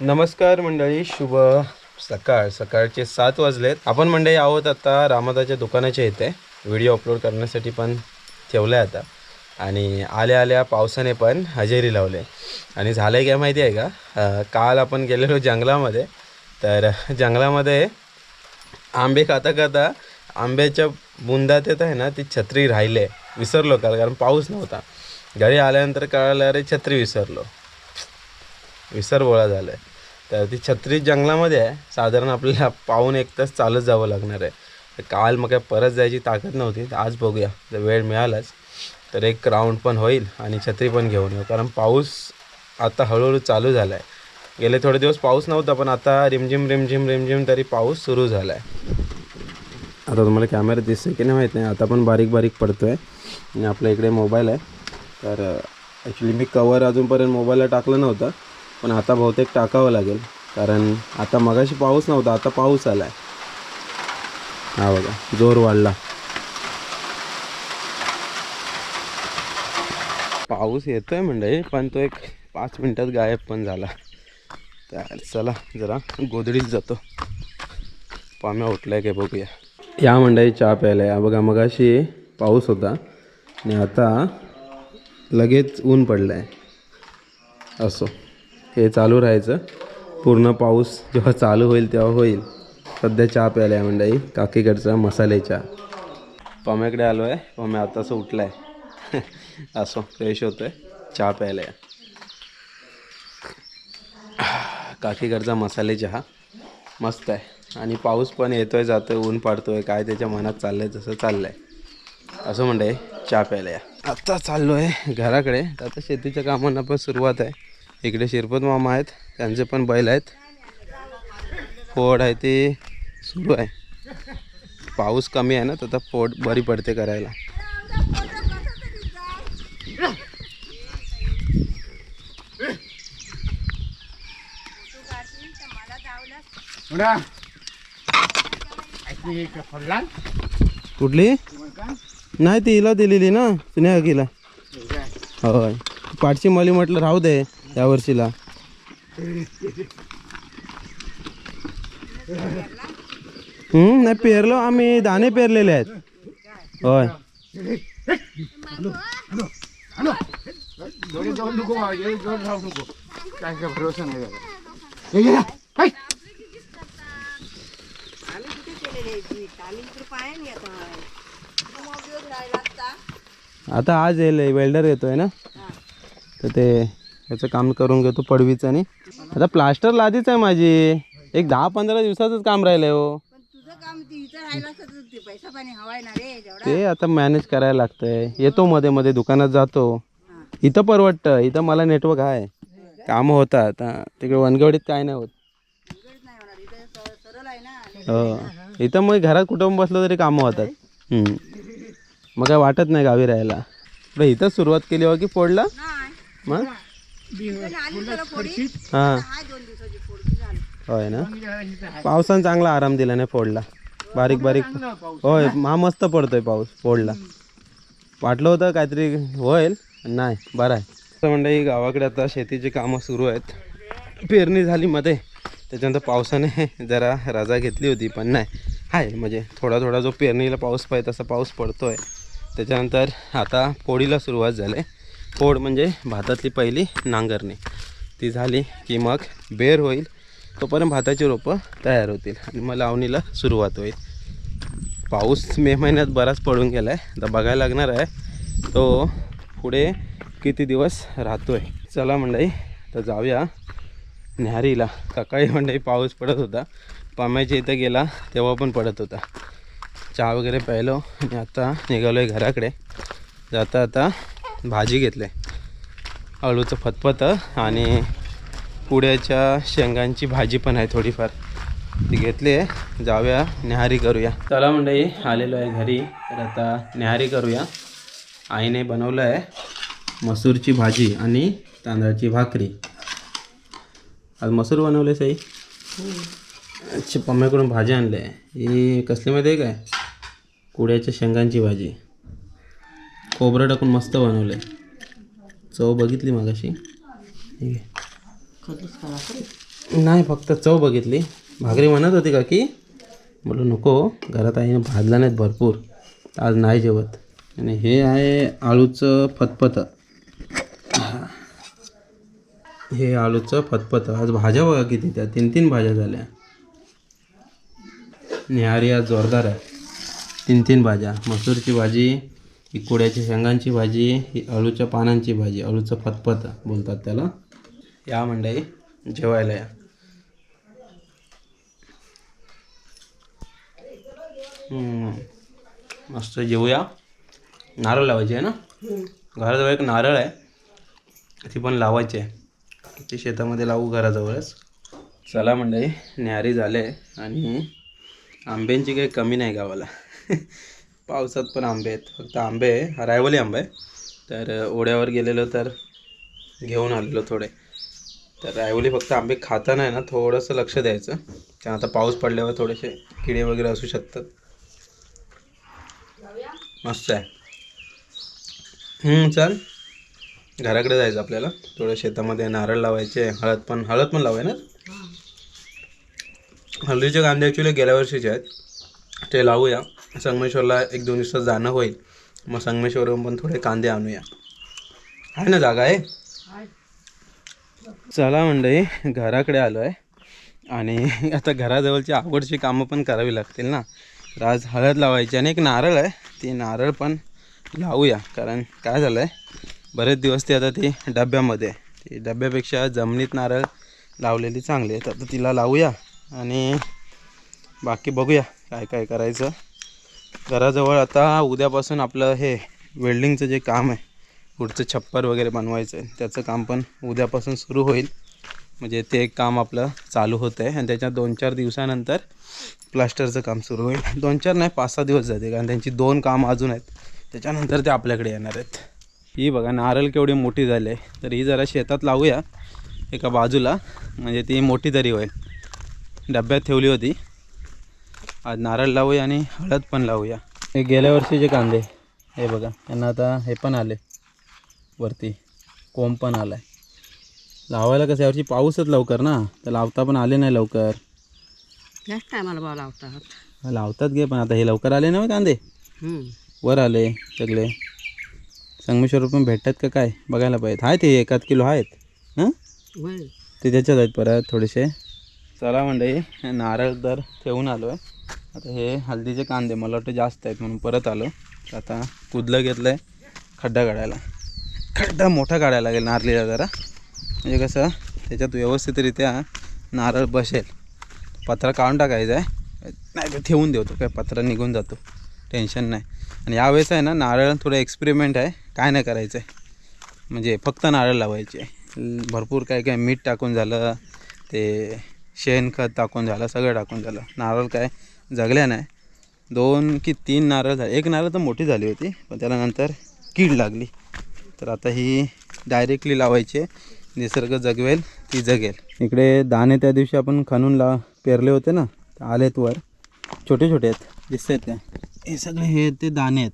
नमस्कार मंडळी शुभ सकाळ. सकाळचे सात वाजलेत. आपण मंडळी आहोत आता रामादाच्या दुकानाच्या इथे. व्हिडिओ अपलोड करण्यासाठी पण ठेवलं आहे आता. आणि आल्या आल्या पावसाने पण हजेरी लावले. आणि झालं आहे काय माहिती आहे का? काल आपण गेलेलो जंगलामध्ये. तर जंगलामध्ये आंबे खाता खाता आंब्याच्या बुंदात येत आहे ना ती छत्री राहिले विसरलो काल कारण पाऊस नव्हता. घरी आल्यानंतर कळालं अरे छत्री विसरलो. विसरबोळा झाला आहे तर ती छत्री जंगलामध्ये आहे. साधारण आपल्याला पाऊन एक तास चालत जावं लागणार आहे. तर काल मग काय परत जायची ताकद नव्हती. तर आज बघूया. जर वेळ मिळालाच तर एक राऊंड पण होईल आणि छत्री पण घेऊन येऊ. कारण पाऊस आता हळूहळू चालू झाला आहे गेले थोडे दिवस पाऊस नव्हता पण आता रिमझिम रिमझिम रिमझिम तरी पाऊस सुरू झाला आहे आता तुम्हाला कॅमेरा दिसतो की नाही माहीत नाही. आता पण बारीक बारीक पडतो आहे आणि आपल्या इकडे मोबाईल आहे. तर ॲक्च्युली मी कवर अजूनपर्यंत मोबाईलला टाकलं नव्हतं. पण आता बहुतेक टाकावं लागेल. कारण आता मगाशी पाऊस नव्हता आता पाऊस आला आहे हा बघा जोर वाढला. पाऊस येतोय म्हणजे पण तो एक पाच मिनटात गायब पण झाला. तर चला जरा गोधडीत जातो. पाम्या उठलाय काय बघूया. या मंडळी चहा प्यायला या. बघा मगाशी पाऊस होता आणि आता लगेच ऊन पडलं आहे असो. हे चालू राहायचं. पूर्ण पाऊस जेव्हा चालू होईल तेव्हा होईल. सध्या चहा प्यायला आहे मंडळी. काकीकडचा मसाले चहा पम्याकडे आलो आहे पम्या आताच उठला आहे असो फ्रेश होतो आहे चहा प्यायला या. काकीकडचा मसाले चहा. मस्त आहे. आणि पाऊस पण येतोय जातोय ऊन पाडतोय. काय त्याच्या मनात चाललंय तसं चाललंय. असं म्हणते चहा प्यायला या. आत्ता चाललो आहे घराकडे. तर आता शेतीच्या कामांना पण सुरुवात आहे. इकडे शिरपत मामा आहेत. त्यांचे पण बैल आहेत. फोड आहे ते सुरू आहे. पाऊस कमी आहे ना तर फोड बरी पडते करायला. कुठली? नाही ती हिला दिलेली ना स्नेहकीला होय. पाठची मली म्हटलं राहू दे. या वर्षीला. हम्म नाही पेरलो. आम्ही दाणे पेरलेले आहेत. होय. आता आज येईल वेल्डर येतोय ना? तर ते याचं काम करून घेतो पडवीचं आणि आता प्लास्टर लादीच आहे माझी. एक दहा पंधरा दिवसाचंच काम राहिलंय हो. ती इथं आता मॅनेज करायला लागतंय. येतो मध्ये मध्ये दुकानात जातो. इथं परवडतं. इथं मला नेटवर्क आहे. कामं होतात. तिकडे वनगवडीत काय नाही होत. इथं हो. इथं मग घरात कुठं बसलं तरी कामं होतात. मग काय वाटत नाही गावी राहायला. इथंच सुरुवात केली हो की फोडला? मग? हां. हाय दोन दिवसाची फोडकी झाली. होय ना? पावसानं चांगला आराम दिला नाही फोडला. बारीक बारीक. होय हा मस्त पडतोय पाऊस फोडला. वाटलं होतं काहीतरी होईल नाही बरं आहे. असं म्हणजे गावाकडे आता शेतीची कामं सुरू आहेत. पेरणी झाली मध्ये. त्याच्यानंतर पावसाने जरा रजा घेतली होती पण नाही. आहे म्हणजे थोडा थोडा जो पेरणीला पाऊस पाहिजे तसा पाऊस पडतोय. त्याच्यानंतर आता फोडीला सुरुवात झाली. फोड म्हणजे भातातली पहिली नांगरणी. ती झाली की मग बेर होईल तोपर्यंत भाताची रोपं तयार होतील आणि मग लावणीला सुरुवात होईल. पाऊस मे महिन्यात बराच पडून गेला आहे आता बघायला लागणार आहे तो पुढे किती दिवस राहतो आहे चला मंडई तर जाऊया न्याहारीला. सकाळी मंडई पाऊस पडत होता. पाम्याच्या इथं गेला तेव्हा पण पडत होता. चहा वगैरे प्यायलो आणि आता निघालो आहे घराकडे. जाता आता भाजी घेतलं आहे अळूचं फतफत आणि पुड्याच्या शेंगांची भाजी पण आहे थोडीफार. ती घेतली आहे. जाऊया न्याहारी करूया. चला मंडळी आलेलो आहे घरी. तर आता न्याहारी करूया. आईने बनवलं आहे मसूरची भाजी आणि तांदळाची भाकरी. आज मसूर बनवले साई? अच्छा पम्म्याकडून भाजी आणली आहे. ही कसली माहिती आहे काय? कुड्याच्या शेंगांची भाजी. खोबरं टाकून मस्त बनवलं आहे चव बघितली मागाशी? ठीक आहे. नाही फक्त चव बघितली. भाकरी म्हणत होती का की म्हटलं नको घरात आईने भाजला नाहीत भरपूर. आज नाही जेवत. आणि हे आहे आळूचं फतफतं हे आळूचं फतफतं आज भाज्या बघा किती त्या. तीन तीन भाज्या झाल्या. निहारी आज जोरदार आहे. तीन तीन भाज्या. मसूरची भाजी ही कुड्याची शेंगांची भाजी ही अळूच्या पानांची भाजी अळूचं फतफत बोलतात त्याला. या मंडई जेवायला या. मस्त जेवूया. नारळ लावायचे आहे ना? घराजवळ एक नारळ आहे. ती पण लावायची आहे. ती शेतामध्ये लावू घराजवळच. चला मंडळी न्यारी झाले आणि आंब्यांची काही कमी नाही गावाला. पावसात पण आंबे आहेत. फक्त आंबे आहे रायवली आंबे आहे. तर ओढ्यावर गेलेलो तर घेऊन आलेलो थोडे. तर रायवली फक्त आंबे खाताना आहे ना थोडंसं लक्ष द्यायचं. कारण आता पाऊस पडल्यावर थोडेसे किडे वगैरे असू शकतात. मस्त आहे. चल. घराकडे जायचं आपल्याला. थोडं शेतामध्ये नारळ लावायचे हळद पण हळद पण लावाय ना? हळदीचे कांदे ॲक्च्युली गेल्या वर्षीचे आहेत. ते लावूया. संगमेश्वरला एक दोन दिवसात जाणं होईल. मग संगमेश्वरवरून पण थोडे कांदे आणूया. आहे ना जागा आहे? चला मंडळी घराकडे आलो आहे आणि आता घराजवळची आवडची कामं पण करावी लागतील ना. तर आज हळद लावायची आणि एक नारळ आहे. ती नारळ पण लावूया. कारण काय झालं आहे बरेच दिवस ते आता ती डब्यामध्ये ती डब्यापेक्षा जमिनीत नारळ लावलेली चांगली आहे तर आता तिला लावूया आणि बाकी बघूया काय काय करायचं. घराजवळ आता उद्यापासून आपलं हे वेल्डिंगचं जे काम आहे पुढचं छप्पर वगैरे बनवायचं आहे त्याचं काम पण उद्यापासून सुरू होईल. म्हणजे ते एक काम आपलं चालू होतं आहे आणि त्याच्या दोन चार दिवसानंतर प्लास्टरचं काम सुरू होईल. दोन चार नाही पाच सहा दिवस जाते कारण त्यांची दोन कामं अजून आहेत. त्याच्यानंतर ते आपल्याकडे येणार आहेत. ही बघा नारळ केवढी मोठी झाली आहे. तर ही जरा शेतात लावूया एका बाजूला. म्हणजे ती मोठी तरी होईल. डब्यात ठेवली होती. आज नारळ लावूया आणि हळद पण लावूया. हे गेल्या वर्षीचे कांदे. हे बघा त्यांना आता हे पण आले. वरती कोंब पण आला आहे लावायला कसं यावर्षी पाऊसच लवकर ना तर लावता पण आले नाही लवकर. जास्त भाव लावतात. लावतात गे पण आता हे लवकर आले ना कांदे? वर आले सगळे. संगमेश्वर पण भेटतात का काय? बघायला पाहिजे. आहेत हे एकाद किलो आहेत. हां? ते त्याच्यात आहेत परत थोडेसे. चला मंडळी नारळ तर ठेवून आलो आहे आता हे हल्दीचे कांदे मला वाटतं जास्त आहेत म्हणून परत आलो. तर आता कुदलं घेतलं आहे खड्डा काढायला. खड्डा मोठा काढायला लागेल नारळीला जरा. म्हणजे कसं त्याच्यात व्यवस्थितरित्या नारळ बसेल. पत्रा काढून टाकायचा आहे. नाही तर ठेवून देतो काय पत्रा निघून जातो. टेन्शन नाही. आणि यावेळेस आहे ना नारळ थोडं एक्सपेरिमेंट आहे. काय नाही करायचं आहे म्हणजे फक्त नारळ लावायचे. भरपूर काय काय मीठ टाकून झालं ते शेणखत टाकून झालं सगळं टाकून झालं. नारळ काय जगल्या नाही. दोन की तीन नारळ झाले. एक नारळ तर मोठी झाली होती पण त्याला नंतर कीड लागली. तर आता ही डायरेक्टली लावायची निसर्ग जगवेल ती जगेल. इकडे दाणे त्या दिवशी आपण खणून ला पेरले होते ना आलेत वर. छोटे छोटे आहेत दिसत आहेत हे सगळे हे ते दाणे आहेत.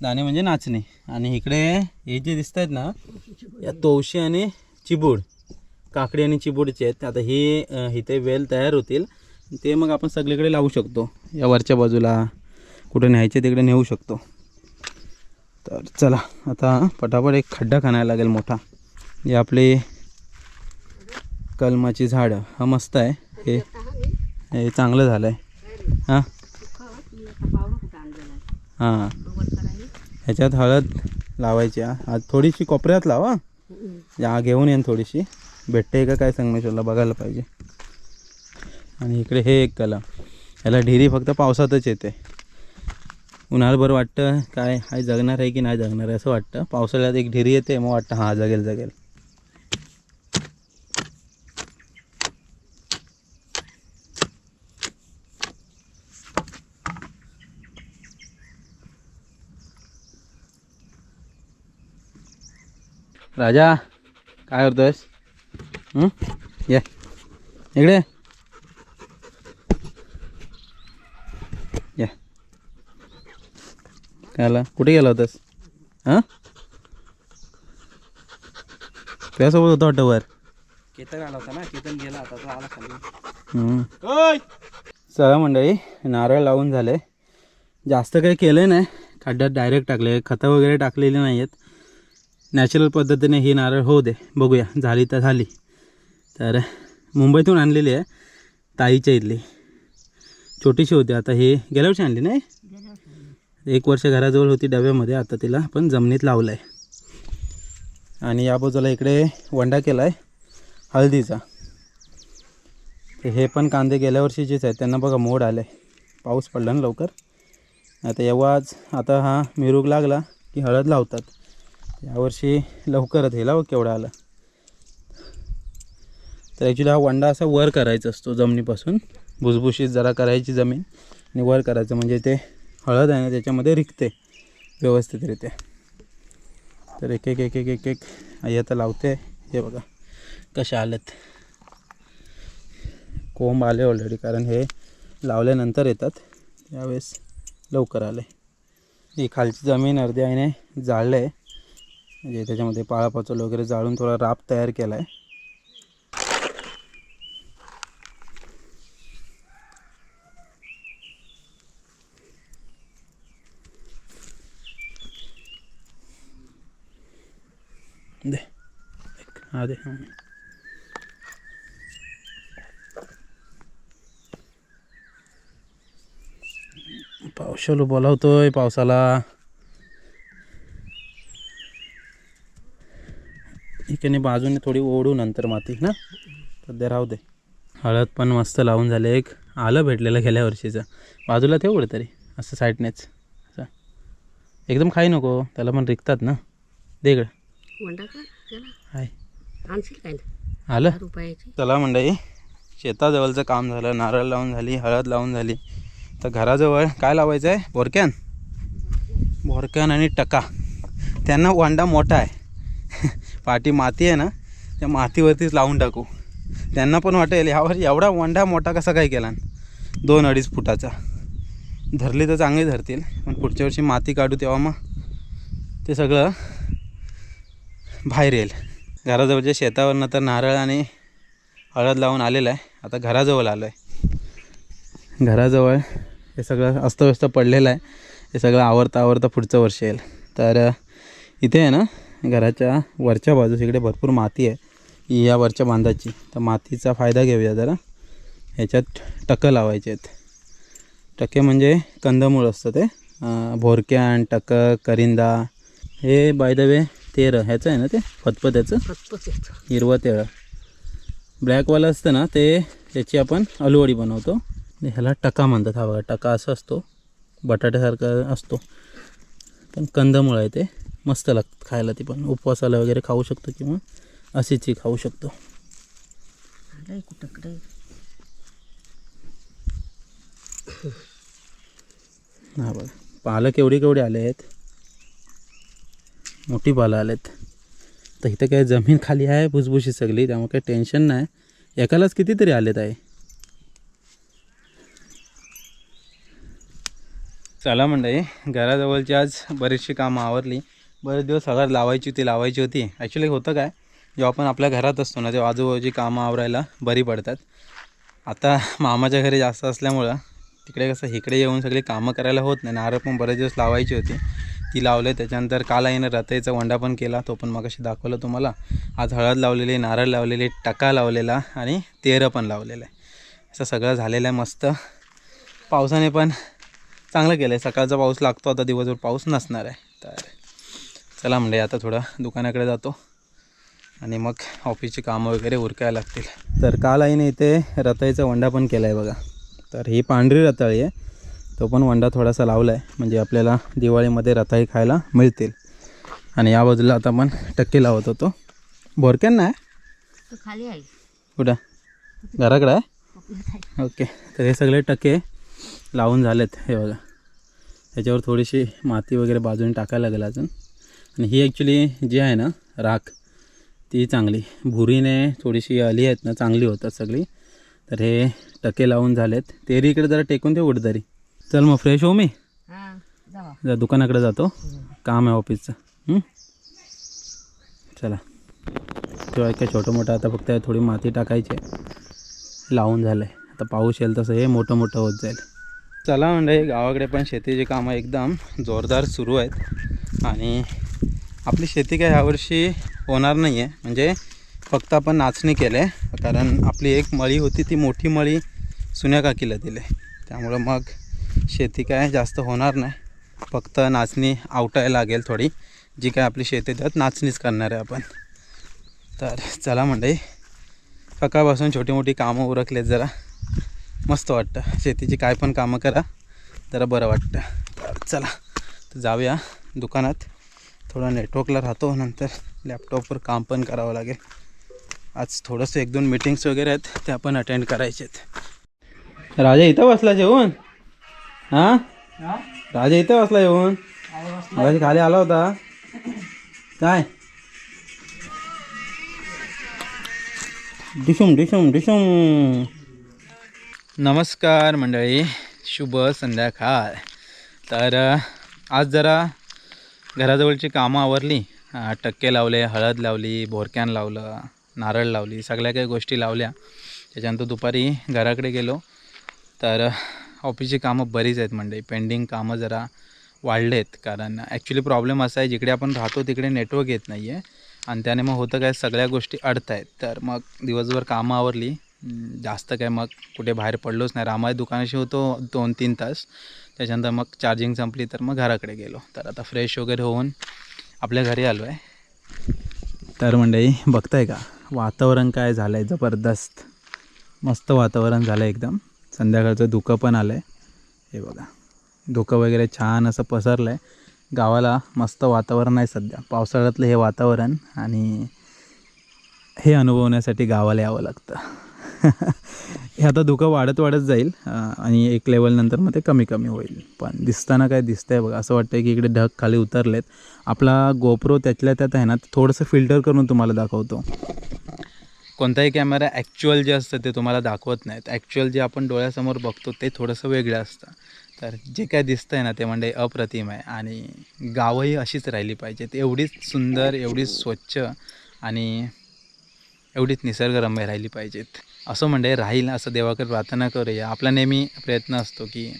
दाणे म्हणजे नाचणे. आणि इकडे हे जे दिसत आहेत ना या तवशी आणि चिबूड काकडी आणि चिबूडचे आहेत. आता ही इथे वेल तयार होतील. ते मग आपण सगळीकडे लावू शकतो. या वरच्या बाजूला कुठे न्यायचे तिकडे नेऊ शकतो. तर चला आता पटापट एक खड्डा खणायला लागेल मोठा. हे आपले कलमाची झाडं. हा मस्त आहे. हे हे चांगलं झालं आहे हां? हां. ह्याच्यात हळद लावायची. हा. आज थोडीशी कोपऱ्यात लावा. या घेऊन येईन थोडीशी. भेटते का काय संगमेश्वरला बघायला पाहिजे. आणि इकडे हे एक कला ह्याला ढिरी फक्त पावसातच येते. उन्हाळभर वाटतं काय हाय जगणार आहे की नाही जगणार आहे असं वाटतं. पावसाळ्यात एक ढिरी येते मग वाटतं हा जगेल जगेल. राजा काय करतोयस? ये. इकडे. कायला कुठे गेला होतास? हां? तुझ्यासोबत होता वाटतं वर केतन आला होता ना केतन गेला आता तो आला खाली. हम्म. चला मंडळी नारळ लावून झाले. जास्त काही केलं नाही. खड्ड्यात डायरेक्ट टाकले. खतं वगैरे टाकलेली नाही आहेत नॅचरल पद्धतीने ही नारळ होऊ दे. बघूया. झाली तर झाली. तर मुंबईतून आणलेली आहे ताईच्या इथली. छोटीशी होती. आता ही गेल्या वर्षी आणली नाही? एक वर्ष घराजवळ होती डब्यामध्ये आता तिला आपण जमिनीत लावलं आहे आणि या बाजूला इकडे वंडा केला आहे हळदीचा. तर हे पण कांदे गेल्या वर्षीचेच आहेत त्यांना बघा मोड आले पाऊस पडला ना लवकर. आता एव्हाच आता हा मिरूग लागला की हळद लावतात. यावर्षी लवकरच हे लाव केवढा आला. तर ॲक्च्युली हा वंडा असा वर करायचा असतो जमिनीपासून. भुसभुशीत जरा करायची जमीन आणि वर करायचं. म्हणजे ते हळद आहे ना त्याच्यामध्ये रिकते व्यवस्थितरित्या. तर एक एक एक एक एक एक आई आता लावते. हे बघा कशा आलेत. कोंब आले ऑलरेडी कारण हे लावल्यानंतर येतात. त्यावेळेस लवकर आले. ही खालची जमीन अर्धी आईने जाळलं आहे म्हणजे त्याच्यामध्ये पाळापाचोल वगैरे जाळून थोडा राप तयार केला आहे दे हा हां पावसाला बोलावतोय पावसाला इकडे बाजूने थोडी ओढू नंतर माती ना सध्या राहू दे हळद पण मस्त लावून झाले एक आलं भेटलेलं गेल्या वर्षीचं बाजूला ठेव तरी असं साईडनेच असं एकदम खाई नको त्याला पण रिकतात ना दे इकडं वंडा का त्याला हाय आणशील काय? आलं. रुपयाची. चला मंडळी शेताजवळचं काम झालं नारळ लावून झाली हळद लावून झाली. तर घराजवळ काय लावायचं आहे? बोरक्यान? बोरक्यान आणि टका. त्यांना वांडा मोठा आहे. पाठी माती आहे ना त्या मातीवरतीच लावून टाकू. त्यांना पण वाटेल यावर एवढा वांडा मोठा कसा काय केला? दोन अडीच फुटाचा. धरली तर चांगली धरतील पण पुढच्या वर्षी माती काढू तेव्हा मग ते सगळं बाहेर येईल. घराजवळच्या शेतावरनं तर नारळ आणि हळद लावून आलेलं आहे. आता घराजवळ आलो आहे घराजवळ हे सगळं अस्तव्यस्त पडलेलं आहे. हे सगळं आवरता आवरता पुढचं वर्ष येईल. तर इथे आहे ना घराच्या वरच्या बाजूस इकडे भरपूर माती आहे. या वरच्या बांधाची. तर मातीचा फायदा घेऊया जरा. ह्याच्यात टकं लावायचे आहेत. टके म्हणजे कंदमूळ असतं ते. भोरक्यान टकं करिंदा हे बाय द वे तेरं ह्याचं आहे ना ते? फतफत्याचं हिरवं तेळं ब्लॅकवालं असतं ना ते त्याची आपण अलुवडी बनवतो. ह्याला टका म्हणतात. हा बघा टका असं असतो. बटाट्यासारखा असतो. पण कंदमुळं आहे ते. मस्त लागतं खायला ती पण. उपवासाला वगैरे खाऊ शकतो किंवा अशीच ही खाऊ शकतो. हा बघा. पालं केवढी केवढी आले आहेत? मोठी पालं आलेत. तर इथं काय जमीन खाली आहे भुसभुशीत सगळी त्यामुळे काही टेन्शन नाही. एकालाच कितीतरी आलेत आहे. चला मंडळी घराजवळची आज बरीचशी कामं आवरली. बरेच दिवस हळद लावायची होती लावायची होती. ॲक्च्युली होतं काय जेव्हा आपण आपल्या घरात असतो ना तेव्हा आजूबाजूची कामं आवरायला बरी पडतात. आता मामाच्या घरी जास्त असल्यामुळं तिकडे कसं इकडे येऊन सगळी कामं करायला होत नाही. नारळ पण बरेच दिवस लावायची होती. ती लावले त्याच्यानंतर काल आईनं रताईचा वंडा पण केला. तो पण मग दाखवलं तुम्हाला. आज हळद लावलेली नारळ लावलेली टका लावलेला आणि तेरं पण लावलेलं आहे. असं सगळं झालेलं आहे मस्त. पावसाने पण चांगलं केलं आहे सकाळचा पाऊस लागतो आता दिवसभर पाऊस नसणार आहे. तर चला म्हणजे आता थोडं दुकानाकडे जातो. आणि मग ऑफिसची कामं वगैरे उरकायला लागतील. तर काल आईने इथे रताईचा वंडा पण केला आहे बघा. तर ही पांढरी रताळी आहे. तो पण वंडा थोडासा लावला आहे म्हणजे आपल्याला दिवाळीमध्ये रताळी खायला मिळतील. आणि या बाजूला आता आपण टक्के लावत होतो. बोरक्यान तो खाली आहे. कुठं? घराकडं आहे? ओके. तर हे सगळे टक्के लावून झालेत. हे बघा. ह्याच्यावर थोडीशी माती वगैरे बाजूने टाकायला लागेल अजून. आणि ही ॲक्च्युली जी आहे ना राख ती चांगली. भुरीने थोडीशी आली आहेत ना चांगली होतात सगळी. तर हे टके लावून झालेत. तेरी इकडे जरा टेकून ठेव कुठे तरी चल मग फ्रेश हो मी. हां जरा दुकानाकडे जातो. काम आहे ऑफिसचं? चला. किंवा काय छोटं मोठं आता फक्त थोडी माती टाकायची आहे. लावून झालं आहे आता पाऊस येईल तसं हे मोठं मोठं होत जाईल. चला म्हणजे गावाकडे पण शेतीची कामं एकदम जोरदार सुरू आहेत. आणि आपली शेती काय ह्यावर्षी होणार नाही आहे म्हणजे फक्त आपण नाचणी केलं आहे कारण आपली एक मळी होती ती मोठी मळी सुन्या काकीला दिली. त्यामुळं मग शेती काय जास्त होणार नाही. फक्त नाचणी आवटायला लागेल थोडी. जी काय आपली शेती त्यात नाचणीच करणार आहे आपण. तर चला मंडळी सकाळपासून छोटी मोठी कामं उरकलेत जरा. मस्त वाटतं. शेतीची काय पण कामं करा जरा बरं वाटतं. तर चला तर जाऊया दुकानात. थोडा नेटवर्कला राहतो नंतर लॅपटॉपवर काम पण करावं लागेल. आज थोडंसं एक दोन मीटिंग्स वगैरे आहेत त्या पण अटेंड करायचे आहेत राजा इथं बसला जेवण? हां? राजा इथं बसला जेवण मगाशी खाली आला होता. काय? डिशुम डिशुम डिशुम. नमस्कार मंडळी. शुभ संध्याकाळ. तर आज जरा घराजवळची कामं आवरली. टक्के लावले हळद लावली भोरक्यान लावलं नारळ लावली सगळ्या काही गोष्टी लावल्या. त्याच्यानंतर दुपारी घराकडे गेलो. तर ऑफिसची कामं बरीच आहेत म्हणजे पेंडिंग कामं जरा वाढले आहेत कारण ॲक्च्युली प्रॉब्लेम असा आहे जिकडे आपण राहतो तिकडे नेटवर्क येत नाही आहे आणि त्याने मग होतं काय सगळ्या गोष्टी अडत आहेत तर मग दिवसभर कामं आवरली. जास्त काय मग कुठे बाहेर पडलोच नाही. रामाय दुकानाशी होतो दोन तीन तास. त्याच्यानंतर मग चार्जिंग संपली तर मग घराकडे गेलो. तर आता फ्रेश वगैरे होऊन आपल्या घरी आलो आहे. तर मंडळी बघताय का? वातावरण काय झालं आहे जबरदस्त. मस्त वातावरण झालं आहे एकदम. संध्याकाळचं धुकं पण आलं आहे हे बघा. धुकं वगैरे छान असं पसरलं आहे गावाला मस्त वातावरण आहे सध्या. पावसाळ्यातलं हे वातावरण आणि हे अनुभवण्यासाठी गावाला यावं लागतं. हे आता धुकं वाढत वाढत जाईल आणि एक लेवलनंतर मग ते कमी कमी होईल. पण दिसताना काय दिसतं आहे बघा. असं वाटतं की इकडे ढग खाली उतरलेत. आपला गोप्रो त्यातल्या त्यात आहे ना थोडंसं फिल्टर करून तुम्हाला दाखवतो. कोणताही कॅमेरा ॲक्च्युअल जे असतं ते तुम्हाला दाखवत नाहीत. ॲक्च्युअल जे आपण डोळ्यासमोर बघतो ते थोडंसं वेगळं असतं. तर जे काय दिसतं आहे ना ते म्हणजे अप्रतिम आहे. आणि गावंही अशीच राहिली पाहिजेत एवढीच सुंदर एवढीच स्वच्छ आणि एवढीच निसर्गरम्य राहिली पाहिजेत. असं म्हणजे राहील असं देवाकडे प्रार्थना करूया. आपला नेहमी प्रयत्न असतो की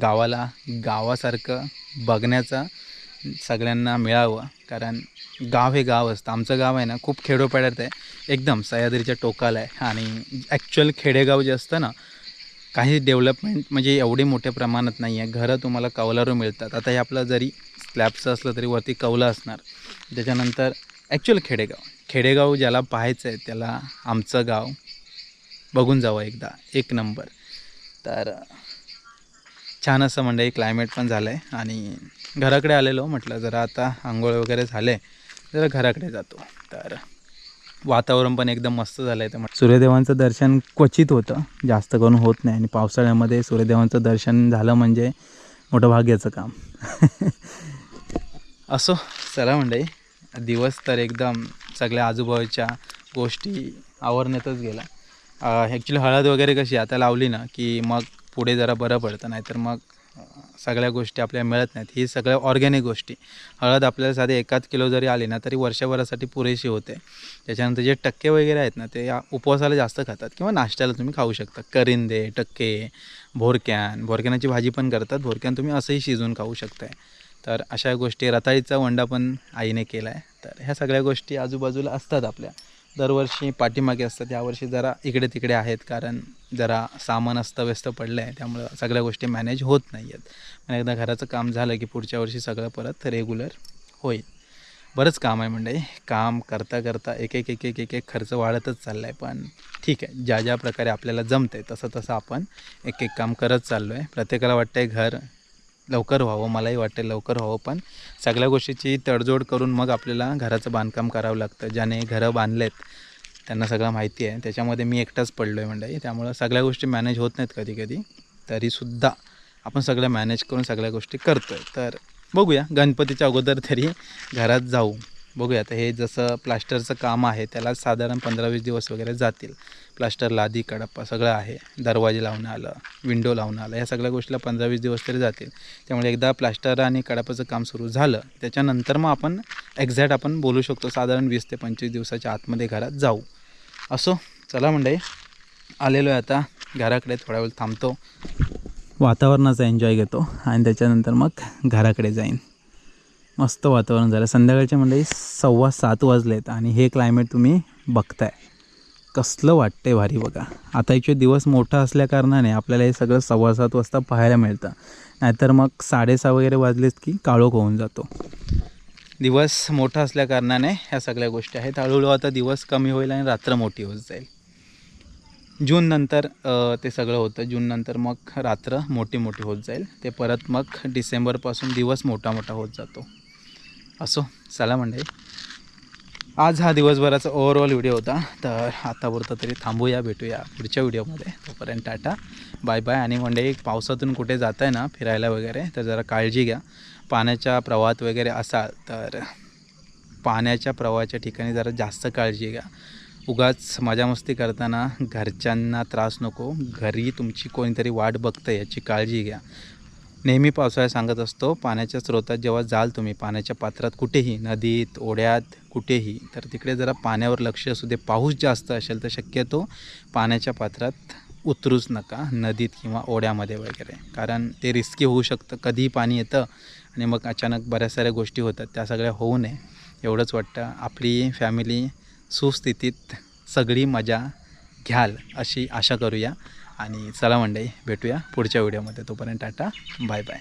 गावाला गावासारखं बघण्याचा सगळ्यांना मिळावं. कारण गाव हे गाव असतं. आमचं गाव आहे ना खूप खेडोपाड्यात आहे. एकदम सह्याद्रीच्या टोकाला आहे. आणि ॲक्च्युअल खेडेगाव जे असतं ना काही डेव्हलपमेंट म्हणजे एवढी मोठ्या प्रमाणात नाही आहे घरं तुम्हाला कौलारू मिळतात. आता हे आपलं जरी स्लॅबचं असलं तरी वरती कौलं असणार. त्याच्यानंतर ॲक्च्युअल खेडेगाव. खेडेगाव ज्याला पाहायचं आहे त्याला आमचं गाव बघून जावं एकदा. एक नंबर. तर छान असं म्हणजे क्लायमेट पण झालं आहे आणि घराकडे आलेलो म्हटलं जरा आता आंघोळ वगैरे झाले जरा घराकडे जातो. तर वातावरण पण एकदम मस्त झालं आहे तर सूर्यदेवांचं दर्शन क्वचित होतं जास्त करून होत नाही. आणि पावसाळ्यामध्ये सूर्यदेवांचं दर्शन झालं म्हणजे मोठं भाग्याचं काम. असो चला म्हणजे दिवस तर एकदम सगळ्या आजूबाजूच्या गोष्टी आवरण्यातच गेला. ॲक्च्युली हळद वगैरे कशी आता लावली ना की मग पुढे जरा बरं पडतं नाहीतर मग सगळ्या गोष्टी आपल्याला मिळत नाहीत. ही सगळ्या ऑर्गॅनिक गोष्टी. हळद आपल्याला साधे एकाच किलो जरी आली ना तरी वर्षभरासाठी पुरेशी होते. त्याच्यानंतर जे टक्के वगैरे आहेत ना ते या उपवासाला जास्त खातात किंवा नाश्त्याला तुम्ही खाऊ शकता. करिंदे टक्के भोरक्यान. भोरक्यानाची भाजी पण करतात. भोरक्यान तुम्ही असंही शिजवून खाऊ शकताय. तर अशा गोष्टी रताळीचा वंडा पण आईने केला आहे तर ह्या सगळ्या गोष्टी आजूबाजूला असतात आपल्या. दरवर्षी पाठीमागे असतात यावर्षी जरा इकडे तिकडे आहेत कारण जरा सामान अस्तव्यस्त पडलं आहे त्यामुळं सगळ्या गोष्टी मॅनेज होत नाही आहेत पण एकदा घराचं काम झालं की पुढच्या वर्षी सगळं परत रेग्युलर होईल. बरंच काम आहे म्हणजे काम करता करता एक एक एक एक एक एक खर्च वाढतच चालला आहे पण ठीक आहे. ज्या ज्या प्रकारे आपल्याला जमते तसं तसं आपण एक एक काम करत चाललो आहे प्रत्येकाला वाटतं आहे घर लवकर व्हावं मलाही वाटतं लवकर व्हावं पण सगळ्या गोष्टीची तडजोड करून मग आपल्याला घराचं बांधकाम करावं लागतं. ज्याने घरं बांधलेत त्यांना सगळं माहिती आहे. त्याच्यामध्ये मी एकटाच पडलो आहे म्हणजे त्यामुळं सगळ्या गोष्टी मॅनेज होत नाहीत कधी कधी तरीसुद्धा आपण सगळं मॅनेज करून सगळ्या गोष्टी करतो आहे तर बघूया गणपतीच्या अगोदर तरी घरात जाऊ. बघूया आता हे जसं प्लास्टरचं काम आहे त्याला साधारण पंधरा वीस दिवस वगैरे जातील. प्लास्टर लादी कडप्पा सगळं आहे. दरवाजे लावणं आलं विंडो लावणं आलं ह्या सगळ्या गोष्टीला पंधरा वीस दिवस तरी जातील. त्यामुळे एकदा प्लास्टर आणि कडापाचं काम सुरू झालं त्याच्यानंतर मग आपण एक्झॅक्ट आपण बोलू शकतो साधारण वीस ते पंचवीस दिवसाच्या आतमध्ये घरात जाऊ. असो चला म्हणजे आलेलो आहे आता घराकडे थोडा वेळ थांबतो. वातावरणाचा एन्जॉय घेतो आणि त्याच्यानंतर मग घराकडे जाईन. मस्त वातावरण झालं. संध्याकाळच्या म्हणजे सव्वा सात वाजलेत आणि हे क्लायमेट तुम्ही बघताय. कसलं वाटतंय भारी बघा. आता ॲक्च्युली दिवस मोठा असल्याकारणाने आपल्याला हे सगळं सव्वा सात वाजता पाहायला मिळतं. नाहीतर मग साडेसहा वगैरे वाजलेत की काळोख होऊन जातो. दिवस मोठा असल्याकारणाने ह्या सगळ्या गोष्टी आहेत. हळूहळू आता दिवस कमी होईल आणि रात्र मोठी होत जाईल. जून नंतर ते सगळं होतं. जून नंतर मग रात्र मोठी मोठी होत जाईल. ते परत मग डिसेंबरपासून दिवस मोठा मोठा होत जातो. असो चला मंडळी. आज हा दिवसभराचा ओव्हरऑल व्हिडिओ होता तर आतापुरतं तरी थांबूया भेटूया पुढच्या व्हिडिओमध्ये तोपर्यंत टाटा बाय बाय आणि मंडळी पावसातून कुठे जात आहे ना फिरायला वगैरे तर जरा काळजी घ्या. पाण्याच्या प्रवाहात वगैरे असाल तर पाण्याच्या प्रवाहाच्या ठिकाणी जरा जास्त काळजी घ्या. उगाच मजा मस्ती करताना घरच्यांना त्रास नको. घरी तुमची कोणीतरी वाट बघतं याची काळजी घ्या. नेहमी पावसाळ्यात सांगत असतो पाण्याच्या स्रोतात जेव्हा जाल तुम्ही पाण्याच्या पात्रात कुठेही नदीत ओढ्यात कुठेही तर तिकडे जरा पाण्यावर लक्ष असू दे पाऊस जास्त असेल तर शक्यतो पाण्याच्या पात्रात उतरूच नका नदीत किंवा ओढ्यामध्ये वगैरे. कारण ते रिस्की होऊ शकतं कधीही पाणी येतं आणि मग अचानक बऱ्याच साऱ्या गोष्टी होतात त्या सगळ्या होऊ नये. एवढंच वाटतं आपली फॅमिली सुस्थितीत सगळी मजा घ्याल अशी आशा करूया. आणि चला मंडई भेटूया पुढच्या व्हिडिओमध्ये. तोपर्यंत टाटा बाय बाय.